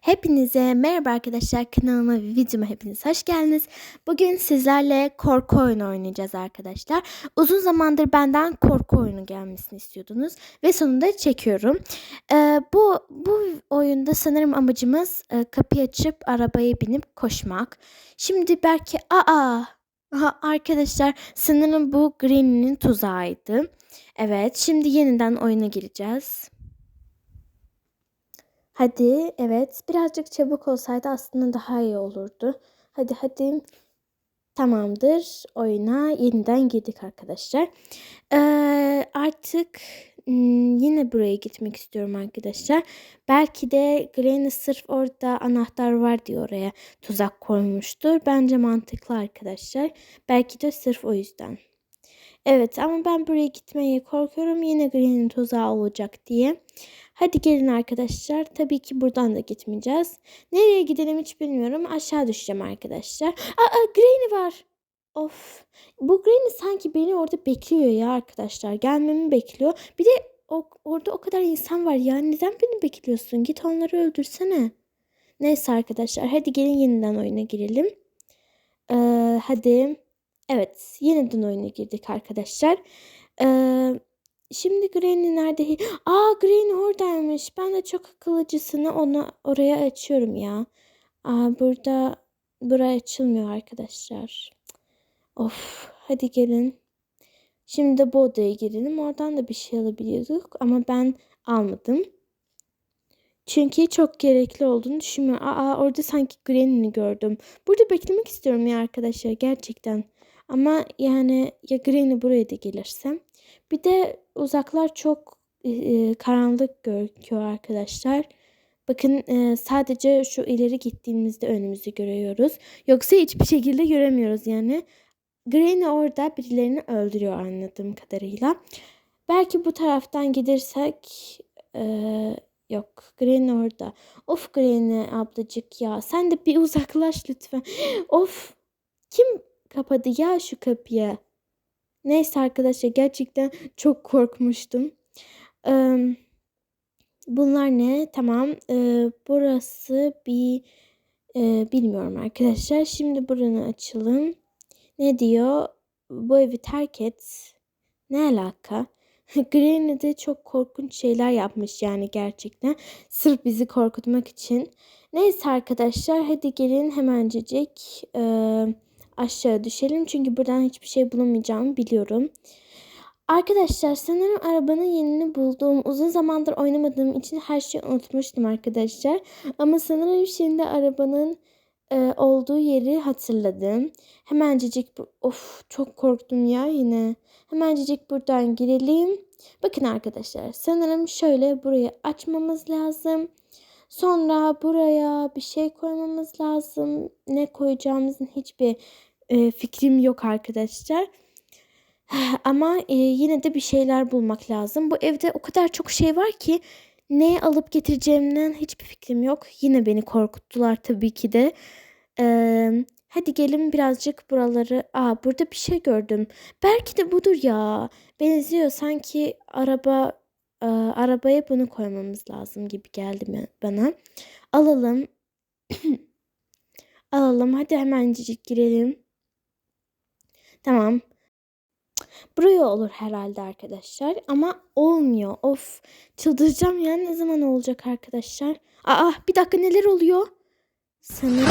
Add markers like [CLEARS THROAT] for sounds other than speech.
Hepinize merhaba arkadaşlar kanalıma ve videoma hepiniz hoş geldiniz. Bugün sizlerle korku oyunu oynayacağız arkadaşlar. Uzun zamandır benden korku oyunu gelmesini istiyordunuz ve sonunda çekiyorum. Ee, bu bu oyunda sanırım amacımız e, kapıyı açıp arabaya binip koşmak. Şimdi belki aa arkadaşlar sanırım bu Green'in tuzağıydı. Evet şimdi yeniden oyuna gireceğiz. Hadi evet birazcık çabuk olsaydı aslında daha iyi olurdu. Hadi hadi. Tamamdır. Oyuna yeniden girdik arkadaşlar. Ee, artık hmm, yine buraya gitmek istiyorum arkadaşlar. Belki de Granny sırf orada anahtar var diye oraya tuzak koymuştur. Bence mantıklı arkadaşlar. Belki de sırf o yüzden. Evet ama ben buraya gitmeye korkuyorum. Yine Granny'nin tuzağı olacak diye. Hadi gelin arkadaşlar. Tabii ki buradan da gitmeyeceğiz. Nereye gidelim hiç bilmiyorum. Aşağı düşeceğim arkadaşlar. Aa Granny var. Of. Bu Granny sanki beni orada bekliyor ya arkadaşlar. Gelmemi bekliyor. Bir de o, orada o kadar insan var ya. Neden beni bekliyorsun? Git onları öldürsene. Neyse arkadaşlar. Hadi gelin yeniden oyuna girelim. Ee, hadi. Evet. Yeniden oyuna girdik arkadaşlar. Ee, Şimdi Granny nerede? [GASPS] Aa Granny oradaymış. Ben de çok akıllıcısını onu oraya açıyorum ya. Aa burada buraya açılmıyor arkadaşlar. Of hadi gelin. Şimdi de bu odaya girelim. Oradan da bir şey alabiliyorduk ama ben almadım. Çünkü çok gerekli olduğunu düşünmüyorum. Aa orada sanki Granny'ni gördüm. Burada beklemek istiyorum ya arkadaşlar gerçekten. Ama yani ya Granny buraya da gelirse. Bir de uzaklar çok e, karanlık gözüküyor arkadaşlar. Bakın e, sadece şu ileri gittiğimizde önümüzü görüyoruz. Yoksa hiçbir şekilde göremiyoruz yani. Granny orada birilerini öldürüyor anladığım kadarıyla. Belki bu taraftan gidersek e, yok Granny orada. Of Granny ablacık ya sen de bir [LAUGHS] uzaklaş lütfen. of kim kapadı ya şu kapıyı? Neyse arkadaşlar gerçekten çok korkmuştum. Ee, bunlar ne? Tamam. Ee, burası bir e, bilmiyorum arkadaşlar. Şimdi buranı açalım. Ne diyor? Bu evi terk et. Ne alaka? [LAUGHS] Granny de çok korkunç şeyler yapmış yani gerçekten. Sırf bizi korkutmak için. Neyse arkadaşlar hadi gelin hemencecik e, aşağı düşelim. Çünkü buradan hiçbir şey bulamayacağımı biliyorum. Arkadaşlar sanırım arabanın yerini bulduğum uzun zamandır oynamadığım için her şeyi unutmuştum arkadaşlar. Ama sanırım şimdi arabanın e, olduğu yeri hatırladım. Hemencecik of çok korktum ya yine. Hemencecik buradan girelim. Bakın arkadaşlar sanırım şöyle burayı açmamız lazım. Sonra buraya bir şey koymamız lazım. Ne koyacağımızın hiçbir e, fikrim yok arkadaşlar. [SIGHS] Ama e, yine de bir şeyler bulmak lazım. Bu evde o kadar çok şey var ki neye alıp getireceğimden hiçbir fikrim yok. Yine beni korkuttular tabii ki de. Ee, hadi gelin birazcık buraları... Aa burada bir şey gördüm. Belki de budur ya. Benziyor sanki araba e, arabaya bunu koymamız lazım gibi geldi mi bana. Alalım. [CLEARS THROAT] Alalım. Hadi hemencik girelim. Tamam. Buraya olur herhalde arkadaşlar. Ama olmuyor. Of. Çıldıracağım ya. Ne zaman olacak arkadaşlar? Aa bir dakika neler oluyor? Sanırım.